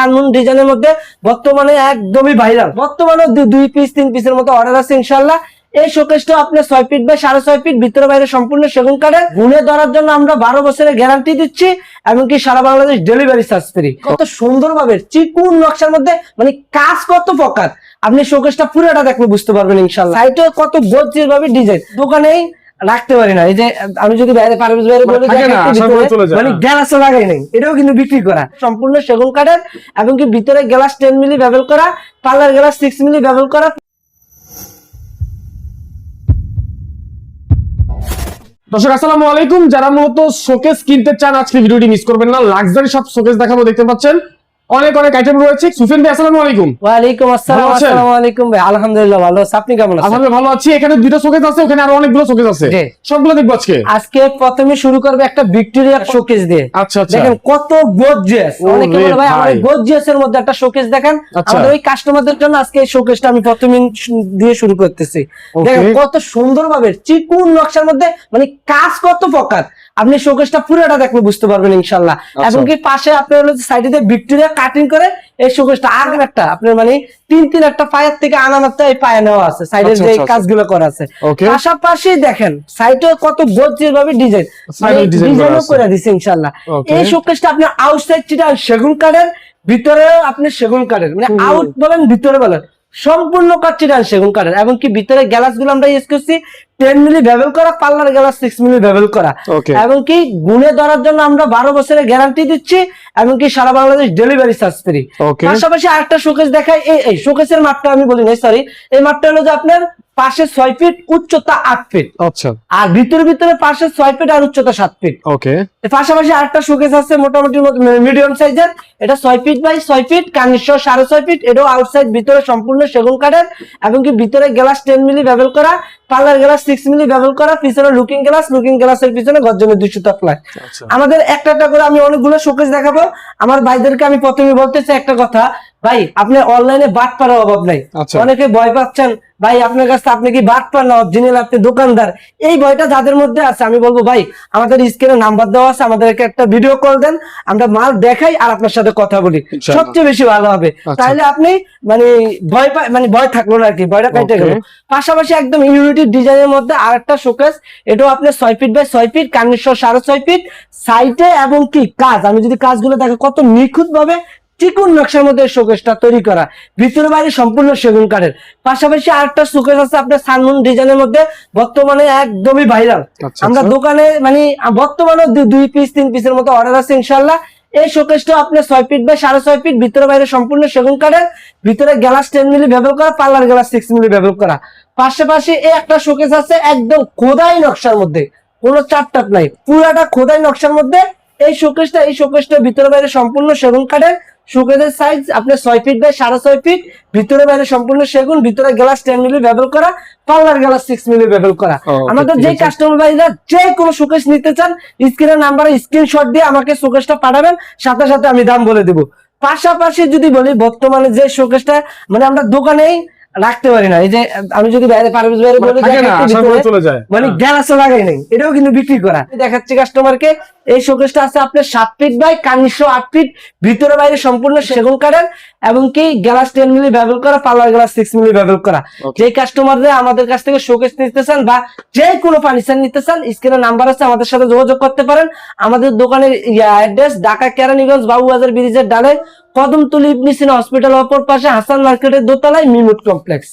Sunmoon ডিজাইনের মধ্যে বর্তমানে একদমই ভাইরাল বর্তমানে দুই পিস তিন পিসের মতো অর্ডার আছে ইনশাল্লাহ এই শোকেসটা আপনার ছয় ফিট বাই সাড়ে ছয় ফিট ভিতরে বাইরে সম্পূর্ণ সেগুন কাঠের। গুনে ধরার জন্য আমরা বারো বছরের গ্যারান্টি দিচ্ছি, এমনকি সারা বাংলাদেশ ডেলিভারি চার্জ ফ্রি কত চিকুন নকশার মধ্যে মানে কাজ কত প্রকার আপনি শোকেসটা পুরোটা দেখলে বুঝতে পারবেন ইনশাল্লাহ সাইটে কত গজ্জের ভাবে ডিজাইন দোকানেই রাখতে পারি না। এই যে আমি যদি বাইরে পারভেজ বাইরে বলে মানে। গ্যালাসও লাগাই নাই। এটাও কিন্তু বিক্রি করা। সম্পূর্ণ সেগুন কাঠের এবং কি ভিতরে গ্লাস টেন মিলি ব্যবহার করা পার্লার গ্লাস সিক্স মিলি ব্যবহার করা। দর্শক আসসালামু আলাইকুম। যারা মূলত শোকেস কিনতে চান আজকে ভিডিওটি মিস করবেন না। লাক্সারি সব শোকেস দেখাবো দেখতে পাচ্ছেন। অনেক অনেক আইটেম রয়েছে। ভাই আসসালামু আলাইকুম। ওয়ালাইকুম আসসালাম আসসালামু আলাইকুম ভাই। আলহামদুলিল্লাহ ভালো আছি। আপনি কেমন আছেন? আলহামদুলিল্লাহ ভালো আছি। এখানে দুটো শোকেস আছে ওখানে আরও অনেকগুলো শোকেস আছে। সবগুলো দেখব আজকে। আজকে প্রথমে শুরু করবে একটা ভিক্টোরিয়া শোকেস দিয়ে। আচ্ছা আচ্ছা। দেখেন কত গর্জিয়াস অনেকে বলে ভাই আমার। গর্জিয়াস এর মধ্যে একটা শোকেস দেখেন। আচ্ছা। আমাদের ওই কাস্টমারদের জন্য আজকে এই শোকেসটা আমি প্রথমে দিয়ে শুরু করতেছি। দেখেন কত সুন্দর ভাবে চিকুন নকশার মধ্যে মানে কাজ কত প্রকার। আপনি শোকেসটা পুরোটা দেখলে বুঝতে পারবেন ইনশাল্লাহ। আচ্ছা। এবং কি পাশে আপনার হলো সাইডে দিয়ে ভিক্টোরিয়া কাটিং করে এই শোকেসটা আর একটা আপনার মানে তিন তিন একটা পায়ের থেকে আনামাত্রা এই পায়ে নেওয়া আছে সাইডে আচ্ছা, যে আচ্ছা। কাজগুলো করা আছে। পাশাপাশি দেখেন সাইডে কত গর্জিয়াস ভাবে ডিজাইন design ডিজাইনও করে দিছে ইনশাল্লাহ। এই শোকেসটা আপনি আউটসাইড চিটা সেগুন কাঠের ভিতরেও আপনি সেগুন কাঠের মানে আউট বলেন ভিতরে বলেন সম্পূর্ণ কাঠ চিটান সেগুন কাঠের এবং কি ভিতরে গ্যালাসগুলো আমরা ইউজ করছি টেন মিলি ব্যবহার করা পার্লার গ্যালাস সিক্স মিলি ব্যবহার করা। এমনকি এবং কি গুনে ধরার জন্য আমরা বারো বছরের গ্যারান্টি দিচ্ছি এবং কি সারা বাংলাদেশ ডেলিভারি চার্জ ফ্রি পাশাপাশি আরেকটা শোকেস দেখায় এই এই শোকেসের মাপটা আমি বলি নাই সরি এই মাপটা হলো যে আপনার পাশে ছয় ফিট উচ্চতা আট ফিট আচ্ছা। আর ভিতরে ভিতরে পাশে ছয় ফিট আর উচ্চতা সাত ফিট ওকে পাশাপাশি আরেকটা শোকেস আছে মোটামুটি মিডিয়াম সাইজের এটা ছয় ফিট বাই ছয় ফিট কানিশ সাড়ে ছয় ফিট এটাও আউটসাইড ভিতরে সম্পূর্ণ সেগুন কাঠের এবং কি ভিতরে গ্লাস টেন মিলি ব্যবহার করা পার্লার গ্লাস সিক্স মিলি ব্যবহার করা পিছনে লুকিং গ্লাস লুকিং গ্লাসের পিছনে গর্জনের দুশো তকলায় আচ্ছা। আমাদের একটা একটা করে আমি অনেকগুলো শোকেস দেখাবো। আমার ভাইদেরকে আমি প্রথমে বলতে চাই একটা কথা। ভাই আপনি অনলাইনে বাট পারার অভাব নাই। আচ্ছা। অনেকে ভয় পাচ্ছেন ভাই আপনার কাছে আপনি কি বাট পার না অরিজিনাল আপনি দোকানদার? এই ভয়টা যাদের মধ্যে আছে আমি বলব ভাই আমাদের স্ক্রিনে নাম্বার দেওয়া আছে আমাদেরকে একটা ভিডিও কল দেন আমরা মাল দেখাই আর আপনার সাথে কথা বলি। সবচেয়ে বেশি ভালো হবে। আচ্ছা। তাহলে আপনি মানে ভয় পাই মানে ভয় থাকল না আর কি ভয়টা কেটে গেল। পাশাপাশি একদম ইউনিটি ডিজাইনের মধ্যে আরেকটা শোকেস এটাও আপনার ছয় ফিট বাই ছয় ফিট কানেশ্বর সাড়ে ছয় ফিট সাইটে এবং কি কাজ? আমি যদি কাজগুলো দেখো কত নিখুঁত ভাবে চিকুন নকশার মধ্যে শোকেসটা তৈরি করা। ভিতরে বাইরে সম্পূর্ণ সেগুন কাঠের। পাশাপাশি আরেকটা শোকেস আছে আপনার সানমুন ডিজাইনের মধ্যে বর্তমানে একদমই ভাইরাল আচ্ছা, আমরা আচ্ছা। দোকানে মানে বর্তমানে দুই পিস তিন পিসের মতো অর্ডার আছে ইনশাল্লাহ এই শোকেসটা আপনার ছয় ফিট বাই সাড়ে ছয় ফিট ভিতরে বাইরে সম্পূর্ণ সেগুন কাঠের ভিতরে গ্লাস টেন মিলি ব্যবহার করা পার্লার গ্লাস সিক্স মিলি ব্যবহার করা। পাশাপাশি এই একটা শোকেস আছে একদম খোদাই নকশার মধ্যে। কোনো চারটাপ নাই। পুরাটা খোদাই নকশার মধ্যে এই শোকেসটা এই শোকেসটা ভিতরে বাইরে সম্পূর্ণ সেগুন কাঠের শোকেসের সাইজ আপনার ছয় ফিট বাই সাড়ে ছয় ফিট ভিতরে বাইরে সম্পূর্ণ সেগুন ভিতরে গ্লাস টেন মিলি ব্যবহার করা পার্লার গ্লাস সিক্স মিলি ব্যবহার করা। আমাদের যে কাস্টমার ভাইরা যে কোনো সুকেশ নিতে চান স্ক্রিনের নাম্বারে স্ক্রিনশট দিয়ে আমাকে সুকেশটা পাঠাবেন সাথে সাথে আমি দাম বলে দেবো। পাশাপাশি যদি বলি বর্তমানে যে শোকেসটা মানে আমরা দোকানেই রাখতে পারি না। এই যে আমি যদি বাইরে পারভেজ বাইরে বলে থাকে না দেখাচ্ছি আসার পরে ভিতরে, চলে যায়। মানে হ্যাঁ। গ্যালাসও লাগাই নাই। এটাও কিন্তু বিক্রি করা। দেখাচ্ছি কাস্টমারকে এই শোকেসটা আছে আপনার সাত ফিট বাই কানিশো আট ফিট ভিতরে বাইরে সম্পূর্ণ সেগুন কাঠের এবং কি গ্লাস টেন মিলি ব্যবহার করা পার্লার গ্লাস সিক্স মিলি ব্যবহার করা. যে কাস্টমাররা আমাদের কাছ থেকে শোকেস নিতে চান বা যে কোনো ফার্নিচার নিতে চান স্ক্রিনে নাম্বার আছে আমাদের সাথে যোগাযোগ করতে পারেন। আমাদের দোকানের অ্যাড্রেস ঢাকা কেরানীগঞ্জ বাবুবাজার ব্রিজের ডালে কদমতলি ইবনি সিনা হসপিটাল অপর পাশে হাসান মার্কেটের দোতলায় মিমুট কমপ্লেক্স